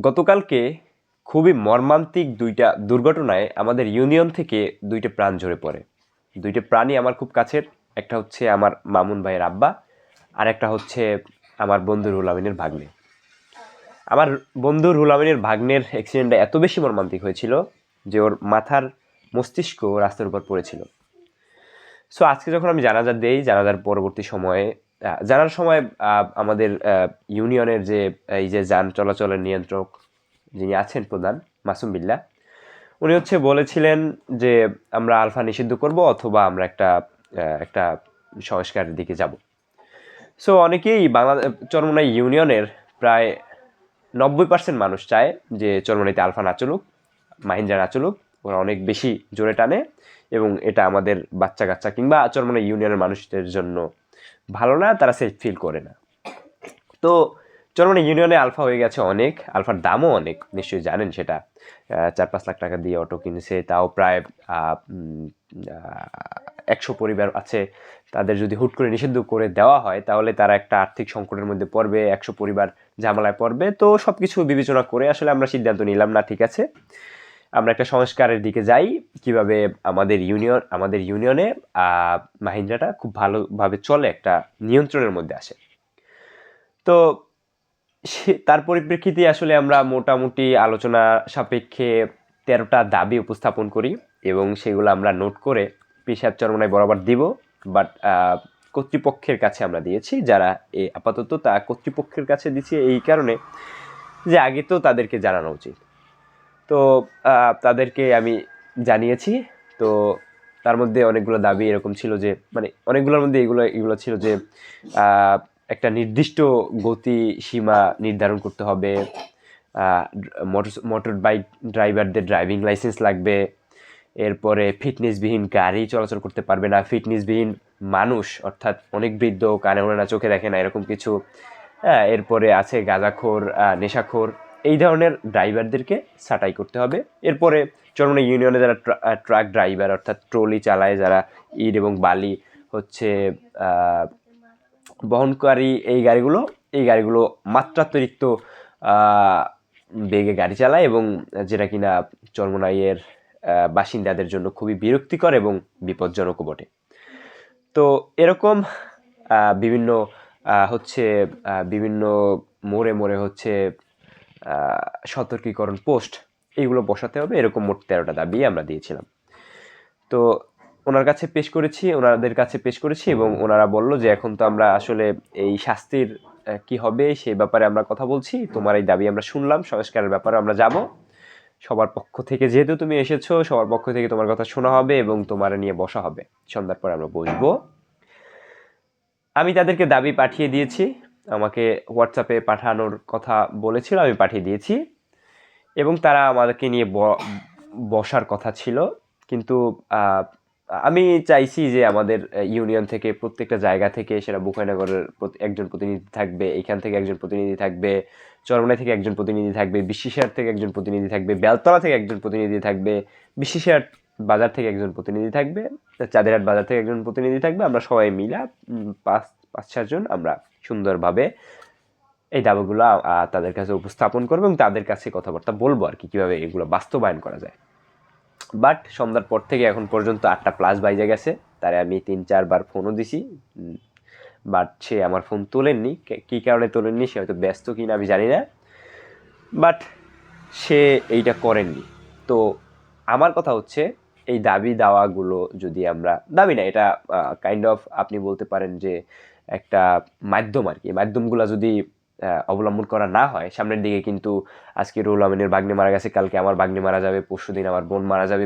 গতকালকে খুবই মর্মান্তিক দুইটা দুর্ঘটনায় আমাদের ইউনিয়ন থেকে দুইটা প্রাণ ঝরে পড়ে। দুইটা প্রাণী আমার খুব কাছের, একটা হচ্ছে আমার মামুন ভাইয়ের আব্বা আর একটা হচ্ছে আমার বন্ধু রুল আমিনের ভাগ্নে। আমার বন্ধু রুল আমিনের ভাগ্নের অ্যাক্সিডেন্টটা এত বেশি মর্মান্তিক হয়েছিল যে ওর মাথার মস্তিষ্ক রাস্তার উপর পড়েছিল। সো আজকে যখন আমি জানাজা দেই, জানাজার পরবর্তী সময়ে জানার সময় আমাদের ইউনিয়নের যে, এই যে যান চলাচলের নিয়ন্ত্রক যিনি আছেন প্রধান, মাসুম বিল্লা, উনি হচ্ছে বলেছিলেন যে আমরা আলফা নিষিদ্ধ করব অথবা আমরা একটা একটা সংস্কারের দিকে যাব। সো অনেকেই বাংলা, চরমনাই ইউনিয়নের প্রায় নব্বই পার্সেন্ট মানুষ চায় যে চরমনাইতে আলফা না চলুক, মাহিন্দ্রা না চলুক, ওরা অনেক বেশি জোরে টানে এবং এটা আমাদের বাচ্চা কাচ্চা কিংবা চরমনাই ইউনিয়নের মানুষদের জন্য ভালো না, তারা সেফ ফিল করে না। তো চরমনাই ইউনিয়নে আলফা হয়ে গেছে অনেক আলফার দামও অনেক, নিশ্চয়ই জানেন সেটা। চার পাঁচ লাখ টাকা দিয়ে অটো কিনেছে, তাও প্রায় একশো পরিবার আছে, তাদের যদি হুট করে নিষিদ্ধ করে দেওয়া হয়, তাহলে তারা একটা আর্থিক সংকটের মধ্যে পড়বে, একশো পরিবার ঝামেলায় পড়বে। তো সব কিছু বিবেচনা করে আসলে আমরা সিদ্ধান্ত নিলাম, না, ঠিক আছে। আমরা একটা সংস্কারের দিকে যাই, কীভাবে আমাদের ইউনিয়ন আমাদের ইউনিয়নে মাহিন্দ্রাটা খুব ভালোভাবে চলে একটা নিয়ন্ত্রণের মধ্যে আসে। তো সে- তার পরিপ্রেক্ষিতে আসলে আমরা মোটামুটি আলোচনা সাপেক্ষে তেরোটা দাবি উপস্থাপন করি এবং সেগুলো আমরা নোট করে পেশাব চরমনায় বরাবর দিব। বাট কর্তৃপক্ষের কাছে আমরা দিয়েছি, যারা এ আপাতত তা কর্তৃপক্ষের কাছে দিচ্ছি এই কারণে যে আগে তো তাদেরকে জানানো উচিত। তো তাদেরকে আমি জানিয়েছি। তো, তার মধ্যে অনেকগুলো দাবি এরকম ছিল যে মানে অনেকগুলোর মধ্যে এগুলো এগুলো ছিল যে একটা নির্দিষ্ট গতি সীমা নির্ধারণ করতে হবে। মোটর মোটর বাইক ড্রাইভারদের ড্রাইভিং লাইসেন্স লাগবে। এরপরে ফিটনেসবিহীন গাড়ি চলাচল করতে পারবে না। ফিটনেসবিহীন মানুষ, অর্থাৎ অনেক বৃদ্ধ, কানে ওড়ে না, চোখে দেখে না, এরকম কিছু। হ্যাঁ এরপরে আছে গাঁজাখোর নেশাখোর। এই ধরনের ড্রাইভারদেরকে ছাঁটাই করতে হবে। এরপরে চরমনা ইউনিয়নে যারা ট্রাক ড্রাইভার অর্থাৎ ট্রলি চালায় যারা ইট এবং বালি হচ্ছে বহনকারী এই গাড়িগুলো এই গাড়িগুলো মাত্রাতিরিক্ত বেগে গাড়ি চালায় এবং যেটা কিনা চরমনাইয়ের বাসিন্দাদের জন্য খুবই বিরক্তিকর এবং বিপজ্জনকও বটে। তো এরকম বিভিন্ন হচ্ছে বিভিন্ন মোড়ে মোড়ে হচ্ছে সতর্কীকরণ পোস্ট এইগুলো বসাতে হবে। এরকম মোট তেরোটা দাবি আমরা দিয়েছিলাম। তো ওনার কাছে পেশ করেছি, ওনাদের কাছে পেশ করেছি এবং ওনারা বলল যে, এখন তো আমরা আসলে এই শাস্তির কি হবে সেই ব্যাপারে আমরা কথা বলছি। তোমার এই দাবি আমরা শুনলাম, সংস্কারের ব্যাপারে আমরা যাব। সবার পক্ষ থেকে যেহেতু তুমি এসেছ, সবার পক্ষ থেকে তোমার কথা শোনা হবে এবং তোমার নিয়ে বসা হবে। সন্ধ্যার পরে আমরা বসবো। আমি তাদেরকে দাবি পাঠিয়ে দিয়েছি। আমাকে হোয়াটসঅ্যাপে পাঠানোর কথা বলেছিল, আমি পাঠিয়ে দিয়েছি। এবং তারা আমাদেরকে নিয়ে বসার কথা ছিল। কিন্তু আমি চাইছি যে আমাদের ইউনিয়ন থেকে প্রত্যেকটা জায়গা থেকে সেটা বুখাইনগরের প্রতি- একজন প্রতিনিধি থাকবে, এখান থেকে একজন প্রতিনিধি থাকবে, চরমনাই থেকে একজন প্রতিনিধি থাকবে, বিশিশার থেকে একজন প্রতিনিধি থাকবে, বেলতলা থেকে একজন প্রতিনিধি থাকবে, বিশিশার বাজার থেকে একজন প্রতিনিধি থাকবে, চাঁদেরহাট বাজার থেকে একজন প্রতিনিধি থাকবে, আমরা সবাই মিলা পাঁচ পাঁচ চারজন আমরা সুন্দরভাবে এই দাবিগুলো তাদের কাছে উপস্থাপন করব এবং তাদের কাছে কথাবার্তা বলব আর কি, কীভাবে এগুলো বাস্তবায়ন করা যায়। বাট সন্ধ্যার পর থেকে এখন পর্যন্ত আটটা প্লাস বাইজে গেছে। তারে আমি তিন চারবার ফোনও দিছি। বাট সে আমার ফোন তোলেননি। কী কারণে তোলেননি সে হয়তো ব্যস্ত কি না আমি জানি না। বাট সে এইটা করেননি। তো আমার কথা হচ্ছে, এই দাবি দাওয়াগুলো যদি আমরা, দাবি না, এটা কাইন্ড অফ আপনি বলতে পারেন যে একটা মাধ্যম আর কি। মাধ্যমগুলো যদি অবলম্বন করা না হয়, সামনের দিকে কিন্তু আজকে রুল আমিনের বাগ্নে মারা গেছে, কালকে আমার বাগ্নে মারা যাবে, পরশু দিন আমার বোন মারা যাবে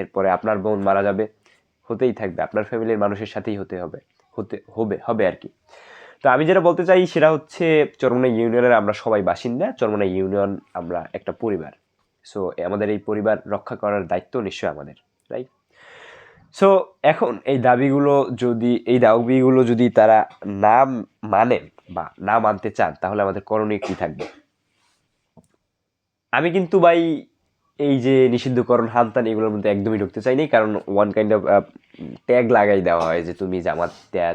এরপরে আপনার বোন মারা যাবে, হতেই থাকবে। আপনার ফ্যামিলির মানুষের সাথেই হতে হবে হতে, হবে হবে আর কি। তো আমি যেটা বলতে চাই সেটা হচ্ছে চরমনা ইউনিয়নের আমরা সবাই বাসিন্দা চরমনা ইউনিয়ন আমরা একটা পরিবার। সো আমাদের এই পরিবার রক্ষা করার দায়িত্ব নিশ্চয়ই আমাদের রাইট সো এখন এই দাবিগুলো যদি, এই দাবিগুলো যদি তারা না মানেন বা না মানতে চান, তাহলে আমাদের করণীয় কী থাকবে? আমি কিন্তু ভাই এই যে নিষিদ্ধকরণ, হানতান এগুলোর মধ্যে একদমই ঢুকতে চাইনি। কারণ ওয়ান কাইন্ড অফ ট্যাগ লাগাই দেওয়া হয় যে, তুমি জামাত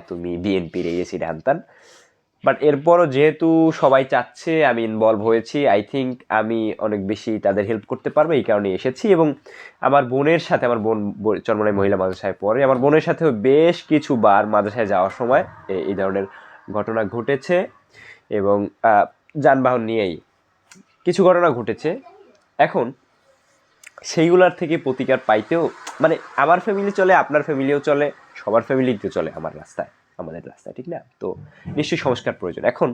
তুমি বিএনপির এই এসি হানতান। বাট এরপরও যেহেতু সবাই চাচ্ছে আমি ইনভলভ হয়েছি আই থিঙ্ক আমি অনেক বেশি তাদের হেল্প করতে পারব, এই কারণে এসেছি। এবং আমার বোনের সাথে, আমার বোন চরমনাই মহিলা মাদ্রাসায় পড়ে, আমার বোনের সাথেও বেশ কিছু বার মাদ্রাসায় যাওয়ার সময় এই ধরনের ঘটনা ঘটেছে। এবং যানবাহন নিয়েই কিছু ঘটনা ঘটেছে। এখন সেইগুলার থেকে প্রতিকার পাইতেও মানে আমার ফ্যামিলি চলে, আপনার ফ্যামিলিও চলে, সবার ফ্যামিলিতে চলে আমার রাস্তায়। আমাদের রাস্তায়, ঠিক না? তো নিশ্চয়ই সংস্কার প্রয়োজন। এখন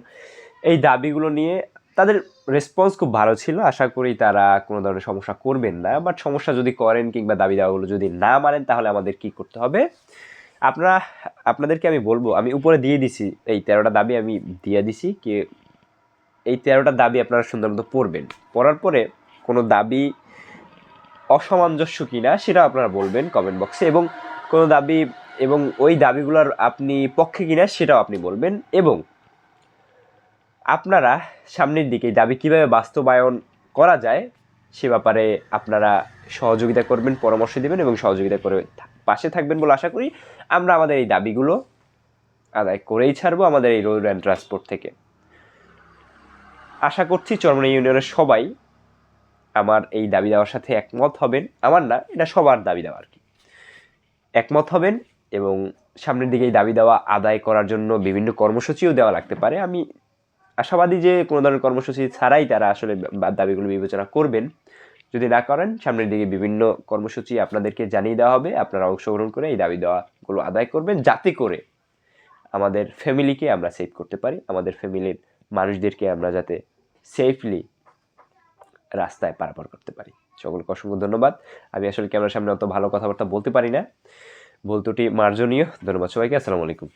এই দাবিগুলো নিয়ে তাদের রেসপন্স খুব ভালো ছিল। আশা করি তারা কোনো ধরনের সমস্যা করবেন না। বাট সমস্যা যদি করেন কিংবা দাবি দাওয়াগুলো যদি না মানেন, তাহলে আমাদের কি করতে হবে? আপনারা, আপনাদেরকে আমি বলব, আমি উপরে দিয়ে দিছি, এই তেরোটা দাবি আমি দিয়ে দিছি কি এই তেরোটা দাবি আপনারা সুন্দর মতো পড়বেন। পড়ার পরে কোনো দাবি অসামঞ্জস্য কিনা সেটা আপনারা বলবেন কমেন্ট বক্সে এবং কোনো দাবি এবং ওই দাবিগুলোর আপনি পক্ষে কিনা সেটাও আপনি বলবেন। এবং আপনারা সামনের দিকে দাবি কীভাবে বাস্তবায়ন করা যায় সে ব্যাপারে আপনারা সহযোগিতা করবেন, পরামর্শ দেবেন এবং সহযোগিতা করে পাশে থাকবেন বলে আশা করি। আমরা আমাদের এই দাবিগুলো আদায় করেই ছাড়বো আমাদের এই রোড অ্যান্ড ট্রান্সপোর্ট থেকে। আশা করছি চরমনা ইউনিয়নের সবাই আমার এই দাবি দেওয়ার সাথে একমত হবেন। আমার না, এটা সবার দাবি দেওয়া আর কি। একমত হবেন এবং সামনের দিকে এই দাবি দেওয়া আদায় করার জন্য বিভিন্ন কর্মসূচিও দেওয়া লাগতে পারে। আমি আশাবাদী যে কোনো ধরনের কর্মসূচি ছাড়াই তারা আসলে দাবিগুলো বিবেচনা করবেন। যদি না করেন, সামনের দিকে বিভিন্ন কর্মসূচি আপনাদেরকে জানিয়ে দেওয়া হবে। আপনারা অংশগ্রহণ করে এই দাবি দেওয়াগুলো আদায় করবেন যাতে করে আমাদের ফ্যামিলিকে আমরা সেভ করতে পারি, আমাদের ফ্যামিলির মানুষদেরকে আমরা যাতে সেফলি রাস্তায় পারাপার করতে পারি। সকলকে অসংখ্য ধন্যবাদ। আমি আসলে ক্যামেরার সামনে অত ভালো কথাবার্তা বলতে পারি না। বলতুটি মার্জনীয়। ধন্যবাদ সবাইকে আসসালামু আলাইকুম।